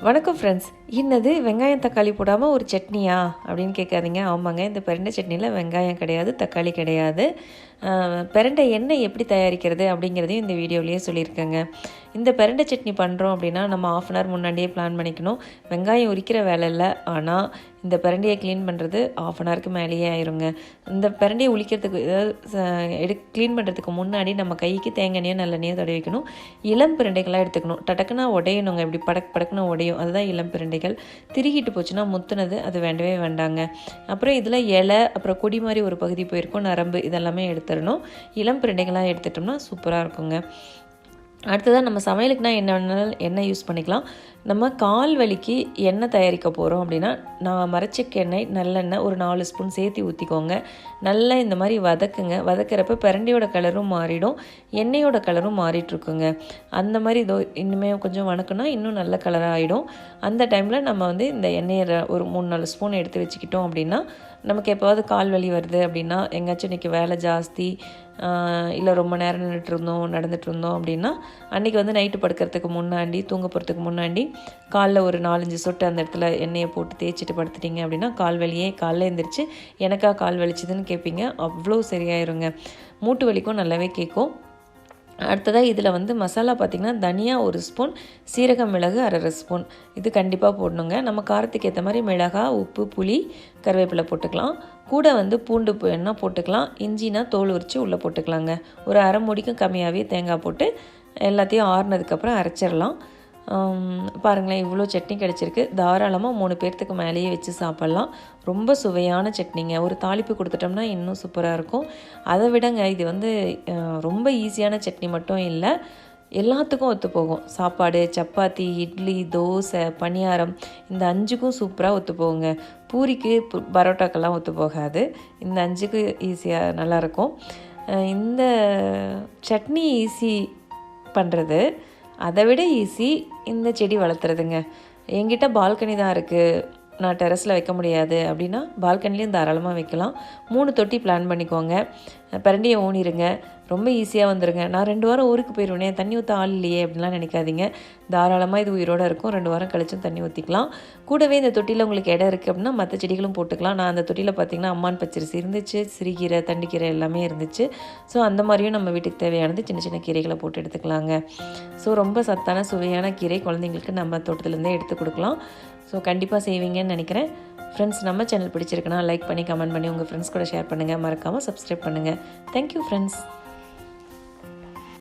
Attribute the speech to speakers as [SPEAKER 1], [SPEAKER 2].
[SPEAKER 1] வணக்கம் ஃப்ரெண்ட்ஸ் என்னது வெங்காயம் தக்காளி போடாமல் ஒரு சட்னியா? அப்படின்னு கேட்காதீங்க. ஆமாங்க இந்த பெருண்டை சட்னியில் வெங்காயம் கிடையாது தக்காளி கிடையாது. பிரண்டை எண்ணெய் எப்படி தயாரிக்கிறது அப்படிங்கிறதையும் இந்த வீடியோலேயே சொல்லியிருக்கேங்க. இந்த பிரண்டை சட்னி பண்ணுறோம் அப்படின்னா நம்ம ஆஃப் அன் ஹவர் முன்னாடியே பிளான் பண்ணிக்கணும். வெங்காயம் உரிக்கிற வேலை இல்லை. ஆனால் இந்த பிரண்டையை க்ளீன் பண்ணுறது ஆஃப் அன் ஹவருக்கு மேலேயே ஆயிருங்க. இந்த பிரண்டையை உளிக்கிறதுக்கு அதாவது எடு க்ளீன் பண்ணுறதுக்கு முன்னாடி நம்ம கைக்கு தேங்காய் எண்ணெயோ நல்லெண்ணெயோ தடவி வைக்கணும். இளம் பிரண்டைகளாக எடுத்துக்கணும். டடக்குனா உடையணுங்க. இப்படி படக் படக்குன்னு உடையும். அதுதான் இளம் பிரண்டைகள். திருகிட்டு போச்சுன்னா முத்துனது அது வேண்டவே வேண்டாங்க. அப்புறம் இதில் இலை அப்புறம் கொடி மாதிரி ஒரு பகுதி போயிருக்கும். நரம்பு இதெல்லாமே எடுத்து எடுத்துடணும். இளம் பிரண்டைகளாக எடுத்துட்டோம்னா சூப்பராக இருக்குங்க. அடுத்ததாக நம்ம சமையலுக்குனா என்ன வேணாலும் எண்ணெய் யூஸ் பண்ணிக்கலாம். நம்ம கால் வலிக்கு எண்ணெய் தயாரிக்க போகிறோம் அப்படின்னா நான் மரச்செக்கு எண்ணெய் நல்லெண்ணெய் ஒரு நாலு ஸ்பூன் சேர்த்து ஊற்றிக்கோங்க நல்லா இந்த மாதிரி வதக்குங்க. வதக்கிறப்ப பிரண்டியோட கலரும் மாறிடும். எண்ணெயோட கலரும் மாறிட்டுருக்குங்க. அந்த மாதிரி இதோ இன்னுமே கொஞ்சம் வணக்குனா இன்னும் நல்ல கலராக ஆகிடும் அந்த டைமில் நம்ம வந்து இந்த எண்ணெயை ஒரு மூணு நாலு ஸ்பூன் எடுத்து வச்சுக்கிட்டோம் அப்படின்னா நமக்கு எப்போவாவது கால் வலி வருது அப்படின்னா எங்கேயாச்சும் இன்றைக்கி வேலை ஜாஸ்தி இல்லை ரொம்ப நேரம் நின்றுட்டு இருந்தோம் நடந்துட்டு இருந்தோம் அப்படின்னா அன்றைக்கி வந்து நைட்டு படுக்கிறதுக்கு முன்னாடி தூங்க போகிறதுக்கு முன்னாடி காலைல ஒரு நாலஞ்சு சொட்டு அந்த இடத்துல எண்ணெயை போட்டு தேய்ச்சிட்டு படுத்துட்டீங்க அப்படின்னா கால் வலியே காலைல எழுந்திரிச்சு எனக்கா கால் வலிச்சுதுன்னு கேட்பீங்க அவ்வளோ சரியாயிருங்க. மூட்டு வலிக்கும் நல்லாவே கேட்கும் அடுத்ததாக இதில் வந்து மசாலா பார்த்திங்கன்னா தனியாக ஒரு ஸ்பூன் சீரக மிளகு அரை ஸ்பூன். இது கண்டிப்பாக போடணுங்க. நம்ம காரத்துக்கு ஏற்ற மாதிரி மிளகாய் உப்பு புளி கருவேப்பிலை போட்டுக்கலாம். கூட வந்து பூண்டு வேணால் போட்டுக்கலாம். இஞ்சினா தோல் உரித்து உள்ளே போட்டுக்கலாங்க. ஒரு அரை முடிக்கும் கம்மியாகவே தேங்காய் போட்டு எல்லாத்தையும் ஆறுனதுக்கப்புறம் அரைச்சிடலாம். பாருங்களேன் இவ்வளோ சட்னி கிடச்சிருக்கு. தாராளமாக மூணு பேர்த்துக்கு மேலேயே வச்சு சாப்பிட்லாம். ரொம்ப சுவையான சட்னிங்க. ஒரு தாளிப்பு கொடுத்துட்டோம்னா இன்னும் சூப்பராக இருக்கும். அதை விடங்க இது வந்து ரொம்ப ஈஸியான சட்னி மட்டும் இல்லை எல்லாத்துக்கும் ஒத்து போகும். சாப்பாடு சப்பாத்தி இட்லி தோசை பணியாரம் இந்த அஞ்சுக்கும் சூப்பராக ஒத்து போகுங்க. பூரிக்கு பு- பரோட்டாக்கெல்லாம் ஒத்து போகாது. இந்த அஞ்சுக்கு ஈஸியாக நல்லாயிருக்கும் இந்த சட்னி ஈஸி பண்ணுறது. அதை விட ஈஸி இந்த செடி வளர்த்துறதுங்க. என்கிட்ட பால்கனி தான் இருக்குது நான் டெரஸில் வைக்க முடியாது. அப்படின்னா பால்கனிலையும் தாராளமாக வைக்கலாம். மூணு தொட்டி பிளான் பண்ணிக்கோங்க. பரண்டியை ஊனிருங்க. ரொம்ப ஈஸியாக வந்துருங்க. நான் ரெண்டு வாரம் ஊருக்கு போயிடுவேனே தண்ணி ஊற்ற ஆள் இல்லையே அப்படின்லாம் நினைக்காதீங்க. தாராளமாக இது உயிரோடு இருக்கும். ரெண்டு வாரம் கழிச்சும் தண்ணி ஊற்றிக்கலாம் கூடவே இந்த தொட்டியில் உங்களுக்கு இடம் இருக்குது அப்படின்னா மற்ற செடிகளும் போட்டுக்கலாம். நான் அந்த தொட்டியில் பார்த்தீங்கன்னா அம்மான் பச்சரிசி இருந்துச்சு சிறுகீரை தண்டிக்கீரை எல்லாமே இருந்துச்சு. ஸோ அந்த மாதிரியும் நம்ம வீட்டுக்கு தேவையானது சின்ன சின்ன கீரைகளை போட்டு எடுத்துக்கலாங்க. ஸோ ரொம்ப சத்தான சுவையான கீரை குழந்தைங்களுக்கு நம்ம தோட்டத்துலேருந்தே எடுத்து கொடுக்கலாம். ஸோ கண்டிப்பாக செய்வீங்கன்னு நினைக்கிறேன். ஃப்ரெண்ட்ஸ் நம்ம சேனல் பிடிச்சிருக்குன்னா லைக் பண்ணி கமெண்ட் பண்ணி உங்கள் ஃப்ரெண்ட்ஸ் கூட ஷேர் பண்ணுங்கள் மறக்காமல் சப்ஸ்கிரைப் பண்ணுங்கள் தேங்க்யூ ஃப்ரெண்ட்ஸ்